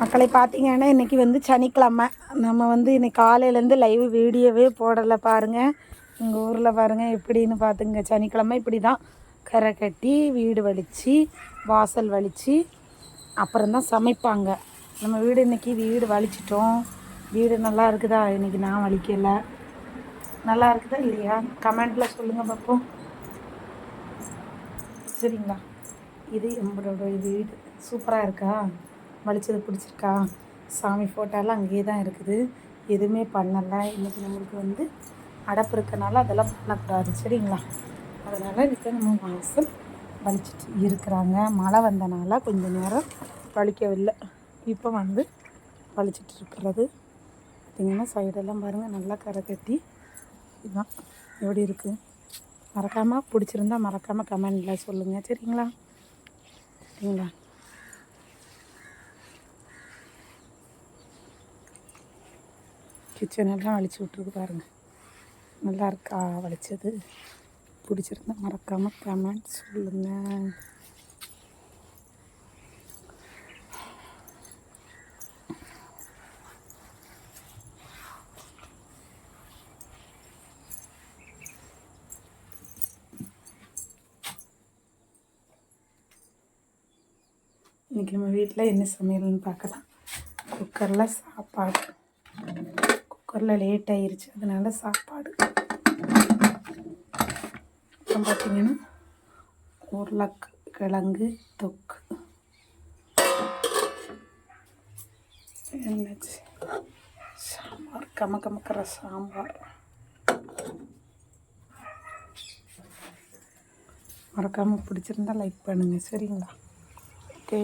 மக்களை பார்த்தீங்கன்னா இன்றைக்கி வந்து சனிக்கிழமை. நம்ம வந்து இன்னைக்கு காலையிலேருந்து லைவ் வீடியோவே போடலை பாருங்கள் எங்கள் ஊரில் பாருங்கள் எப்படின்னு பார்த்துங்க. சனிக்கிழமை இப்படி தான் கரை கட்டி வீடு வலித்து வாசல் வலித்து அப்புறம்தான் சமைப்பாங்க. நம்ம வீடு இன்றைக்கி வீடு வலிச்சிட்டோம். வீடு நல்லா இருக்குதா? இன்றைக்கி நான் வலிக்கலை. நல்லா இருக்குதா இல்லையா? கமெண்ட்டில் சொல்லுங்கள் பார்ப்போம் சரிங்களா? இது நம்மளோட வீடு. சூப்பராக இருக்கா? வலிச்சது பிடிச்சிருக்கா? சாமி ஃபோட்டோலாம் அங்கேயே தான் இருக்குது. எதுவுமே பண்ணலை. இன்றைக்கி நம்மளுக்கு வந்து அடப்பு இருக்கனால அதெல்லாம் பண்ணக்கூடாது. சரிங்களா? அதனால் இன்றைக்கி நம்ம வாசல் வலிச்சிட்டு இருக்கிறாங்க. மழை வந்தனால கொஞ்சம் நேரம் வலிக்கவில்லை. இப்போ வந்து வலிச்சிட்டு இருக்கிறது. பார்த்திங்கன்னா சைடெல்லாம் பாருங்கள் நல்லா கரை கட்டி இதுதான் எப்படி இருக்குது மறக்காமல் பிடிச்சிருந்தா மறக்காமல் கமெண்டில் சொல்லுங்கள் சரிங்களா? சரிங்களா? கிச்சன் எல்லாம் வலிச்சு விட்ருக்கு பாருங்கள் நல்லா இருக்கா வலிச்சது? பிடிச்சிருந்தா மறக்காமல் கமெண்ட் சொல்லுங்கள் இன்றைக்கி நம்ம வீட்டில் என்ன சமையல்னு பார்க்கலாம். குக்கரில் சாப்பாடு. குக்கரில் லேட் ஆயிடுச்சு அதனால சாப்பாடு. அப்புறம் பார்த்தீங்கன்னா உருளைக்கிழங்கு தொக்கு. என்னாச்சு? சாம்பார். கம கமக்கிற சாம்பார். மறக்காமல் பிடிச்சிருந்தா லைக் பண்ணுங்கள் சரிங்களா? ஓகே